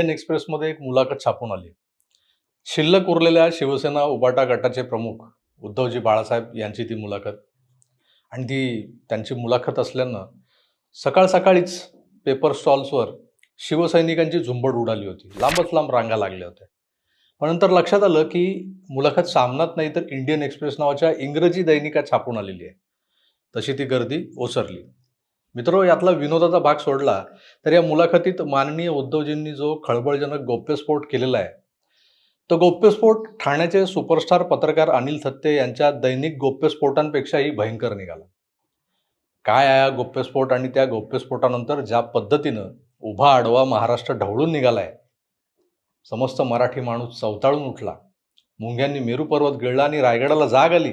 Indian एक्सप्रेसमध्ये एक मुलाखत छापून आली. शिल्लक उरलेल्या शिवसेना उबाटा गटाचे प्रमुख उद्धवजी बाळासाहेब यांची ती मुलाखत. आणि ती त्यांची मुलाखत असल्यानं सकाळ सकाळीच पेपर स्टॉल्सवर शिवसैनिकांची झुंबड उडाली होती. लांबच लांब रांगा लागल्या होत्या. पण नंतर लक्षात आलं की मुलाखत सामनात नाही तर इंडियन एक्सप्रेस नावाच्या इंग्रजी दैनिकात छापून आलेली आहे. तशी ती गर्दी ओसरली. मित्र यातला विनोदाचा भाग सोडला तर या मुलाखतीत माननीय उद्धवजींनी जो खळबळजनक गौप्यस्फोट केलेला आहे तो गौप्यस्फोट ठाण्याचे सुपरस्टार पत्रकार अनिल थत्ते यांच्या दैनिक गौप्यस्फोटांपेक्षाही भयंकर निघाला. काय आहे गौप्यस्फोट आणि त्या गौप्यस्फोटानंतर ज्या पद्धतीनं उभा आडवा महाराष्ट्र ढवळून निघालाय? समस्त मराठी माणूस चवताळून उठला. मुंग्यांनी मेरू पर्वत गिळला आणि रायगडाला जाग आली.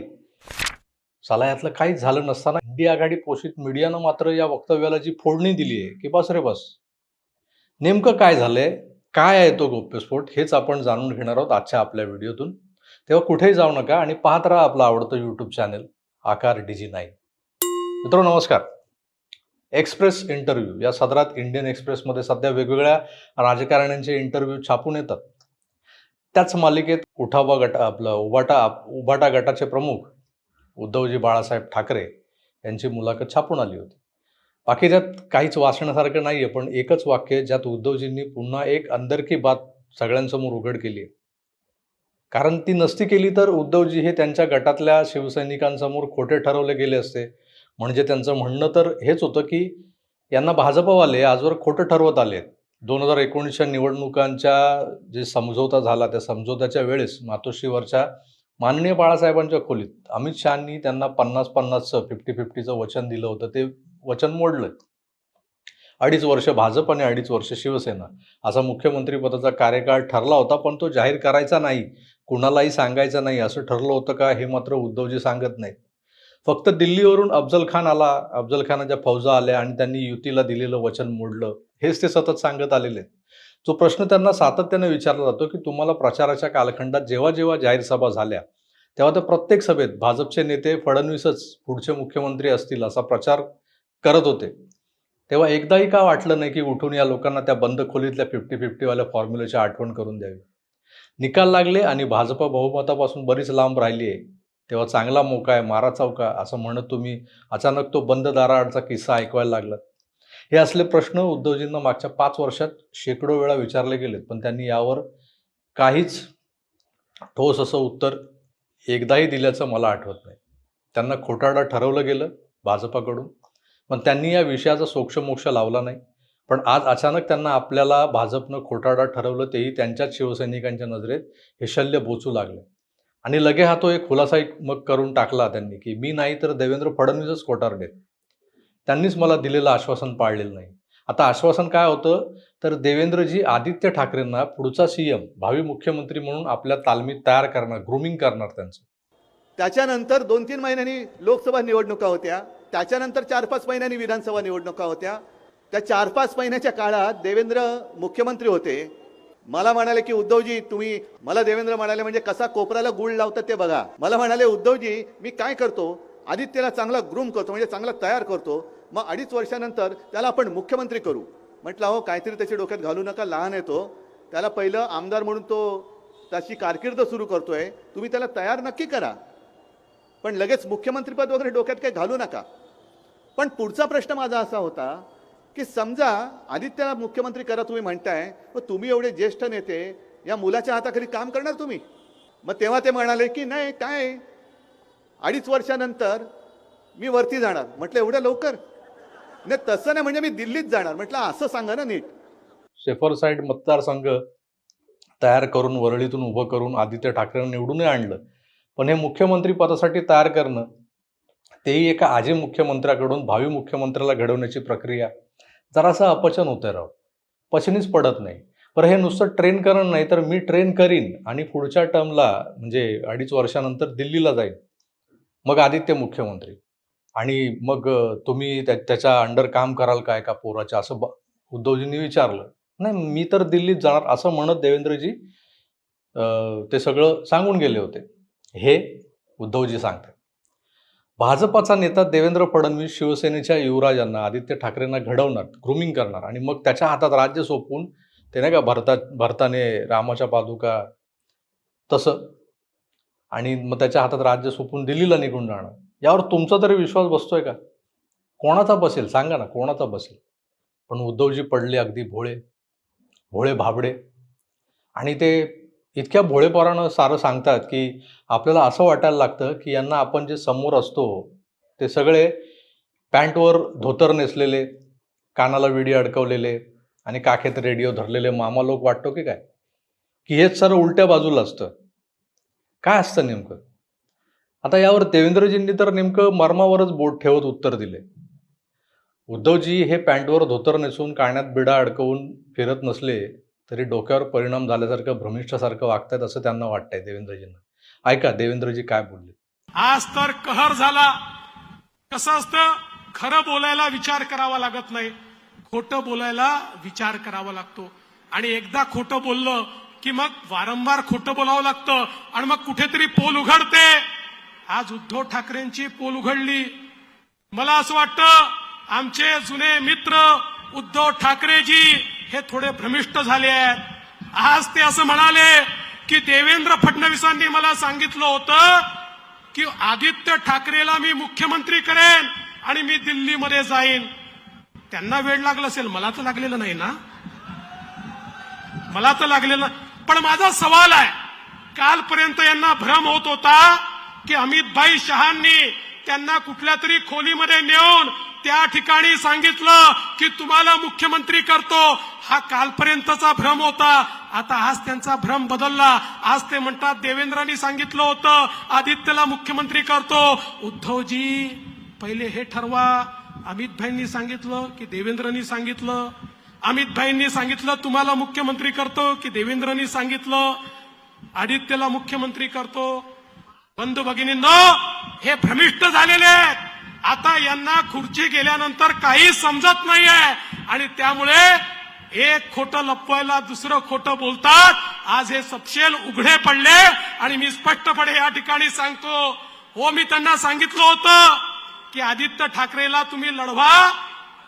साला यातलं काहीच झालं नसताना इंडिया आघाडी पोषित मीडियानं मात्र या वक्तव्याला जी फोडणी दिली आहे की बस रे बस. नेमकं काय झालंय? काय आहे तो गौप्यस्फोट? हेच आपण जाणून घेणार आहोत आजच्या आपल्या व्हिडिओतून. तेव्हा कुठेही जाऊ नका आणि पाहत राहा आपलं आवडतं YouTube channel Aakar DG nine मित्र नमस्कार. एक्सप्रेस इंटरव्ह्यू या सदरात इंडियन एक्सप्रेसमध्ये सध्या वेगवेगळ्या राजकारण्यांचे इंटरव्ह्यू छापून येतात. त्याच मालिकेत उठावा गटा आपलं उभाटा उभाटा गटाचे प्रमुख उद्धवजी बाळासाहेब ठाकरे यांची मुलाखत छापून आली होती. बाकी त्यात काहीच वाचण्यासारखं नाही आहे पण एकच वाक्य ज्यात उद्धवजींनी पुन्हा एक अंदरकी बात सगळ्यांसमोर उघड केली आहे. कारण ती नसती केली तर उद्धवजी हे त्यांच्या गटातल्या शिवसैनिकांसमोर खोटे ठरवले गेले असते. म्हणजे त्यांचं म्हणणं तर हेच होतं की यांना भाजपवाले आजवर खोटं ठरवत आले दोन हजार एकोणीसच्या निवडणुकांच्या जे समझोता झाला त्या समझोत्याच्या वेळेस मातोश्रीवरच्या माननीय बाळासाहेबांच्या खोलीत अमित शहानी त्यांना पन्नास पन्नासचं फिफ्टी फिफ्टीचं वचन दिलं होतं. ते वचन मोडलं अडीच वर्ष भाजप आणि अडीच वर्ष शिवसेना असा मुख्यमंत्रीपदाचा कार्यकाळ ठरला होता पण तो जाहीर करायचा नाही. कुणालाही सांगायचा नाही. असं ठरलं होतं का हे मात्र उद्धवजी सांगत नाहीत. फक्त दिल्लीवरून अफजल खान आला. अफजल खानाच्या फौजा आल्या आणि त्यांनी युतीला दिलेलं वचन मोडलं. हेच ते सतत सांगत आलेले आहेत. जो प्रश्न त्यांना सातत्याने विचारला जातो की तुम्हाला प्रचाराच्या कालखंडात जेव्हा जेव्हा जाहीर सभा झाल्या तेव्हा त्या प्रत्येक सभेत भाजपचे नेते फडणवीसच पुढचे मुख्यमंत्री असतील असा प्रचार करत होते. तेव्हा एकदाही का वाटलं नाही की उठून या लोकांना त्या बंद खोलीतल्या फिफ्टी फिफ्टीवाल्या फॉर्म्युलेची आठवण करून द्यावी? निकाल लागले आणि भाजप बहुमतापासून बरीच लांब राहिली आहे तेव्हा चांगला मोका आहे मारा चौका असं म्हणत तुम्ही अचानक तो बंद दाराआडचा किस्सा ऐकवायला लागलात. हे असले प्रश्न उद्धवजींना मागच्या पाच वर्षात शेकडो वेळा विचारले गेलेत पण त्यांनी यावर काहीच ठोस असं उत्तर एकदाही दिल्याचं मला आठवत नाही. त्यांना खोटारडा ठरवलं गेलं भाजपाकडून पण त्यांनी या विषयाचा सोक्षमोक्ष लावला नाही. पण आज अचानक त्यांना आपल्याला भाजपनं खोटारडा ठरवलं तेही त्यांच्याच शिवसैनिकांच्या नजरेत हे शल्य बोचू लागले. आणि लगे हा तो एक खुलासा एक मग करून टाकला त्यांनी की मी नाही तर देवेंद्र फडणवीसच खोटारडेत. त्यांनीच मला दिलेलं आश्वासन पाळलेलं नाही. आता आश्वासन काय होतं? तर देवेंद्रजी आदित्य ठाकरेंना पुढचा सीएम भावी मुख्यमंत्री म्हणून आपल्या तालमीत तयार करणार ग्रुमिंग करणार त्यांचं. त्याच्यानंतर दोन तीन महिन्यांनी लोकसभा निवडणुका होत्या. त्याच्यानंतर चार पाच महिन्यांनी विधानसभा निवडणुका होत्या. त्या चार पाच महिन्याच्या काळात देवेंद्र मुख्यमंत्री होते. मला म्हणाले की उद्धवजी तुम्ही मला देवेंद्र म्हणाले म्हणजे कसा कोपऱ्याला गुळ लावतात ते बघा. मला म्हणाले उद्धवजी मी काय करतो? आदित्यला चांगला ग्रूम करतो म्हणजे चांगला तयार करतो. मग अडीच वर्षानंतर त्याला आपण मुख्यमंत्री करू. म्हटलं हो काहीतरी त्याच्या डोक्यात घालू नका लहान येतो त्याला पहिलं आमदार म्हणून तो त्याची कारकीर्द सुरू करतोय. तुम्ही त्याला तयार नक्की करा. पण लगेच मुख्यमंत्रीपद वगैरे डोक्यात काही घालू नका. पण पुढचा प्रश्न माझा असा होता की समजा आदित्यला मुख्यमंत्री करा तुम्ही म्हणताय मग तुम्ही एवढे ज्येष्ठ नेते या मुलाच्या हाताखाली काम करणार तुम्ही? मग तेव्हा ते म्हणाले की नाही काय? अडीच वर्षानंतर मी वरती जाणार. म्हटलं एवढं लवकर? नाही तसं नाही म्हणजे मी दिल्लीत जाणार. म्हटलं असं सांगा ना नीट. शेफर साईड मतदारसंघ तयार करून वरळीतून उभं करून आदित्य ठाकरेंना निवडूनही आणलं. पण हे मुख्यमंत्री पदासाठी तयार करणं तेही एका आजी मुख्यमंत्र्याकडून भावी मुख्यमंत्र्याला घडवण्याची प्रक्रिया जरासं अपचन होतं राव. पचनीच पडत नाही. पर हे नुसतं ट्रेन करणं नाही तर मी ट्रेन करीन आणि पुढच्या टर्मला म्हणजे अडीच वर्षानंतर दिल्लीला जाईन. मग आदित्य मुख्यमंत्री. आणि मग तुम्ही त्या त्याच्या अंडर काम कराल काय का पोराच्या असं ब- उद्धवजींनी विचारलं. नाही मी तर दिल्लीत जाणार. असं म्हणत देवेंद्रजी ते सगळं सांगून गेले होते. हे उद्धवजी सांगतात. भाजपाचा नेता देवेंद्र फडणवीस शिवसेनेच्या युवराजांना आदित्य ठाकरेंना घडवणार ग्रुमिंग करणार आणि मग त्याच्या हातात राज्य सोपवून ते नाही का भरता भरताने रामाच्या पादुका तसं आणि मग त्याच्या हातात राज्य सोपून दिल्लीला निघून जाणं यावर तुमचा तरी विश्वास बसतोय का? कोणाचा बसेल? सांगा ना कोणाचा बसेल? पण उद्धवजी पडले अगदी भोळे. भोळे भाबडे. आणि ते इतक्या भोळेपणानं सारं सांगतात की आपल्याला असं वाटायला लागतं की यांना आपण जे समोर असतो ते सगळे पॅन्टवर धोतर नेसलेले कानाला विडी अडकवलेले आणि काखेत रेडिओ धरलेले मामा लोक वाटतो की काय? की हेच सर्व उलट्या बाजूला असतं. काय असतं नेमकं? आता यावर देवेंद्रजींनी तर नेमकं मर्मावरच बोट ठेवत उत्तर दिले. उद्धवजी हे पॅन्टवर धोतर नेसून काण्यात बिडा अडकवून फिरत नसले तरी डोक्यावर परिणाम झाल्यासारखं भ्रमिष्ठासारखं वागतायत असं त्यांना वाटतंय देवेंद्रजींना. ऐका देवेंद्रजी काय बोलले? आज तर कहर झाला. कसं असतं? खरं बोलायला विचार करावा लागत नाही. खोटं बोलायला विचार करावा लागतो. आणि एकदा खोटं बोललं की मग वारंवार खोटं बोलावं लागतं आणि मग कुठेतरी पोल उघडते. आज उद्धव ठाकरेंची पोल उघडली. मला असं वाटतं आमचे जुने मित्र उद्धव ठाकरेजी हे थोडे भ्रमिष्ट झाले आहेत. आज ते असं म्हणाले की देवेंद्र फडणवीसांनी मला सांगितलं होतं की आदित्य ठाकरेला मी मुख्यमंत्री करेन आणि मी दिल्लीमध्ये जाईन. त्यांना वेळ लागला असेल मला तर लागलेलं नाही ना? मला तर लागलेलं पण माझा सवाल आहे कालपर्यंत यांना भ्रम होत होता की अमितभाई शहांनी त्यांना कुठल्या तरी खोलीमध्ये नेऊन त्या ठिकाणी सांगितलं की तुम्हाला मुख्यमंत्री करतो. हा कालपर्यंतचा भ्रम होता. आता आज त्यांचा भ्रम बदलला. आज ते म्हणतात देवेंद्रांनी सांगितलं होतं आदित्यला मुख्यमंत्री करतो. उद्धवजी पहिले हे ठरवा. अमितभाईंनी सांगितलं की देवेंद्रनी सांगितलं. अमितभाईंनी सांगितलं तुम्हाला मुख्यमंत्री करतो की देवेंद्रनी सांगितलं. आदित्यला मुख्यमंत्री करतो. बंधू भगिनींनो हे भ्रमिष्ट झालेले आहेत. आता यांना खुर्ची गेल्यानंतर काही समजत नाहीये. आणि त्यामुळे एक खोटं लपवायला दुसरं खोटं बोलतात. आज हे सपशेल उघडे पडले. आणि मी स्पष्टपणे या ठिकाणी सांगतो. हो मी त्यांना सांगितलं होतं की आदित्य ठाकरेला तुम्ही लढवा.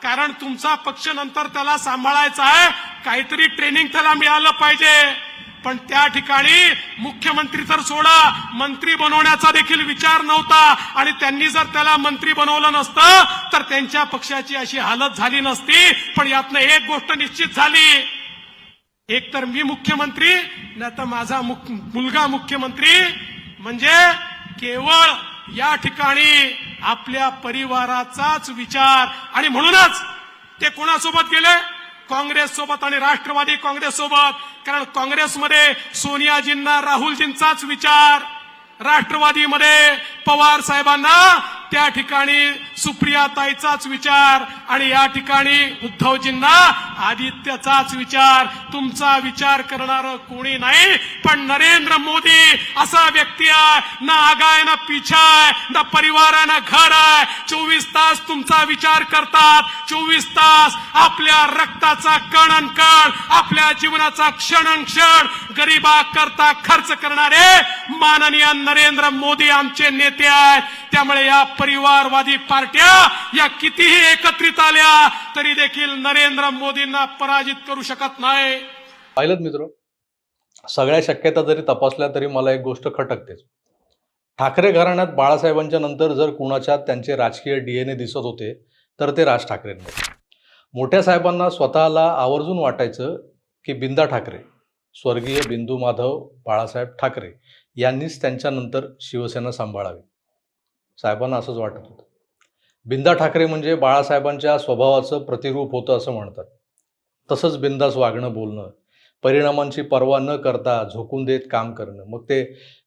कारण तुमचा पक्ष नंतर त्याला सांभाळायचा आहे. काहीतरी ट्रेनिंग त्याला मिळालं पाहिजे. पण त्या ठिकाणी मुख्यमंत्री तर सोडा मंत्री बनवण्याचा देखील विचार नव्हता. आणि त्यांनी जर त्याला मंत्री बनवलं नसतं तर त्यांच्या पक्षाची अशी हालत झाली नसती. पण यातनं एक गोष्ट निश्चित झाली. एक तर मी मुख्यमंत्री नाही तर माझा मुख- मुलगा मुख्यमंत्री. म्हणजे केवळ या ठिकाणी आपल्या परिवाराचाच विचार. आणि म्हणूनच ते कोणासोबत गेले? काँग्रेस सोबत आणि राष्ट्रवादी काँग्रेस सोबत. कारण काँग्रेसमध्ये सोनियाजींना राहुलजींचाच विचार. राष्ट्रवादीमध्ये पवार साहेबांना त्या ठिकाणी सुप्रियाताईचाच विचार आणि या ठिकाणी उद्धवजींना आदित्यचाच विचार. तुमचा विचार करणार कोणी नाही पण नरेंद्र मोदी असा व्यक्ती आहे. ना आगाय ना पिछा आहे ना परिवार आहे ना घर आहे. चोवीस तास तुमचा विचार करतात. चोवीस तास आपल्या रक्ताचा कण अन कण आपल्या जीवनाचा क्षण क्षण गरीबा करता खर्च करणारे माननीय नरेंद्र मोदी आमचे नेते आहेत. त्यामुळे या परिवारवादी पार्ट्या या कितीही एकत्रित आल्या तरी देखील नरेंद्र मोदींना पराजित करू शकत नाही. पाहिलं मित्र सगळ्या शक्यता जरी तपासल्या तरी मला एक गोष्ट खटकतेच. ठाकरे घराण्यात बाळासाहेबांच्या नंतर जर कुणाच्या त्यांचे राजकीय डीएनए दिसत होते तर ते राज ठाकरेंना मोठ्या साहेबांना स्वतःला आवर्जून वाटायचं की बिंदा ठाकरे स्वर्गीय बिंदू माधव बाळासाहेब ठाकरे यांनीच त्यांच्यानंतर शिवसेना सांभाळावी. साहेबांना असंच वाटत होतं. बिंदा ठाकरे म्हणजे बाळासाहेबांच्या स्वभावाचं प्रतिरूप होतं असं म्हणतात. तसंच बिंदास वागणं बोलणं परिणामांची पर्वा न करता झोकून देत काम करणं. मग ते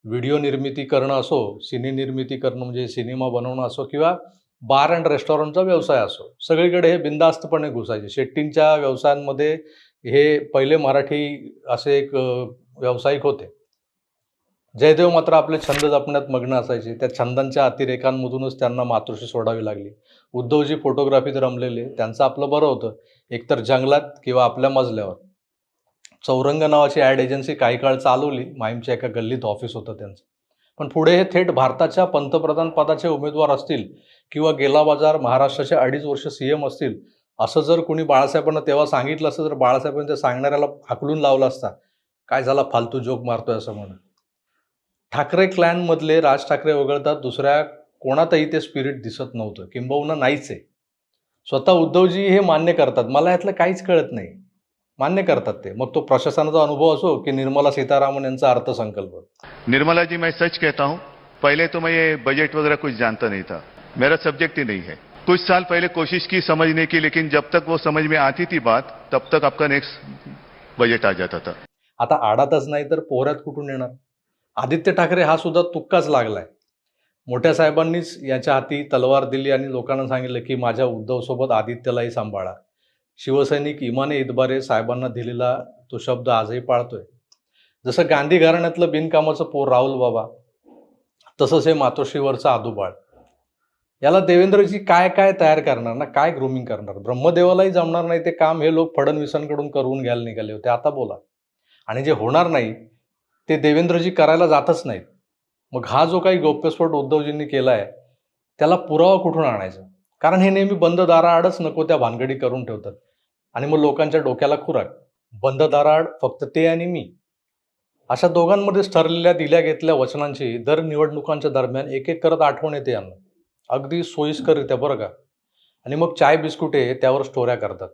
व्हिडिओ निर्मिती करणं असो सिने निर्मिती करणं म्हणजे सिनेमा बनवणं असो किंवा बार अँड रेस्टॉरंटचा व्यवसाय असो सगळीकडे हे बिंदास्तपणे घुसायचे. शेट्टींच्या व्यवसायांमध्ये हे पहिले मराठी असे एक व्यावसायिक होते. जयदेव मात्र आपले छंद जपण्यात मग्न असायचे. त्या छंदांच्या अतिरेकांमधूनच त्यांना मातृशी सोडावी लागली. उद्धवजी फोटोग्राफीत रमलेले. त्यांचं आपलं बरं होतं. एकतर जंगलात किंवा आपल्या मजल्यावर. चौरंग नावाची ॲड एजन्सी काही काळ चालवली. माहीमच्या एका गल्लीत ऑफिस होतं त्यांचं. पण पुढे हे थेट भारताच्या पंतप्रधान पदाचे उमेदवार असतील किंवा गेला बाजार महाराष्ट्राचे अडीच वर्ष सी एम असतील असं जर कोणी बाळासाहेबांना तेव्हा सांगितलं असतं तर बाळासाहेबांनी त्या सांगणाऱ्याला हाकलून लावला असता. काय झाला? फालतू जोक मारतोय असं म्हणून. ठाकरे क्लॅनमधले राज ठाकरे वगळता दुसऱ्या कोणातही ते स्पिरिट दिसत नव्हतं. किंबहुना नाहीच आहे स्वतः उद्धवजी हे मान्य करतात. मला यातलं काहीच कळत नाही. मान्य करतात ते. मग तो प्रशासनाचा अनुभव असो की निर्मला सीतारामन यांचा अर्थसंकल्प? निर्मला जी मैं सच कहता हूं पहले तो मैं ये बजट वगैरह कुछ जानता नहीं था. मेरा सब्जेक्ट ही नहीं है. कुछ साल पहले कोशिश की समझने की लेकिन जब तक वो समझ में आती थी बात तब तक आपका नेक्स्ट बजट आ जाता था. आता आडातच नाही तर पोहऱ्यात कुठून येणार? आदित्य ठाकरे हा सुद्धा तुक्काच लागलाय. मोठ्या साहेबांनीच याच्या हाती तलवार दिली आणि लोकांना सांगितलं की माझ्या उद्धवसोबत आदित्यलाही सांभाळा. शिवसैनिक इमाने इतबारे साहेबांना दिलेला तो शब्द आजही पाळतोय. जसं गांधी घराण्यातलं बिनकामाचं पोर राहुल बाबा तसंच हे मातोश्रीवरचं आदुबाळ. याला देवेंद्रजी काय काय तयार करणार ना? काय ग्रुमिंग करणार? ब्रह्मदेवालाही जमणार नाही ते काम हे लोक फडणवीसांकडून करून घ्यायला निघाले होते. आता बोला. आणि जे होणार नाही ते देवेंद्रजी करायला जातच नाहीत. मग हा जो काही गौप्यस्फोट उद्धवजींनी केला आहे त्याला पुरावा कुठून आणायचा? कारण हे नेहमी बंद दाराआडच नको त्या भानगडी करून ठेवतात. आणि मग लोकांच्या डोक्याला खुराक. बंद दाराआड फक्त ते आणि मी. अशा दोघांमध्येच ठरलेल्या दिल्या घेतल्या वचनांची दर निवडणुकांच्या दरम्यान एक एक करत आठवण येते यांना. अगदी सोयीस्कररित्या बरं का? आणि मग चाय बिस्कुटे त्यावर स्टोऱ्या करतात.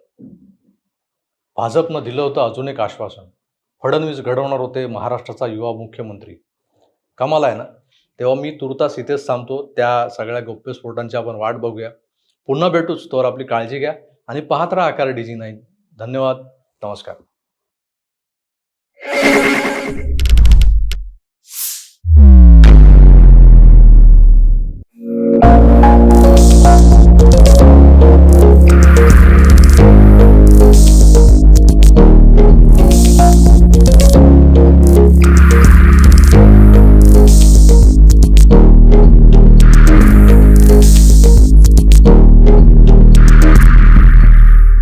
भाजपनं दिलं होतं अजून एक आश्वासन. फडणवीस घडवणार होते महाराष्ट्राचा युवा मुख्यमंत्री. कमाल आहे ना? तेव्हा मी तुर्तास इथेच थांबतो. त्या सगळ्या गौप्यस्फोटांची आपण वाट बघूया. पुन्हा भेटूच तोवर आपली काळजी घ्या आणि पाहत राहा आकार डी जी नाईन. धन्यवाद. नमस्कार.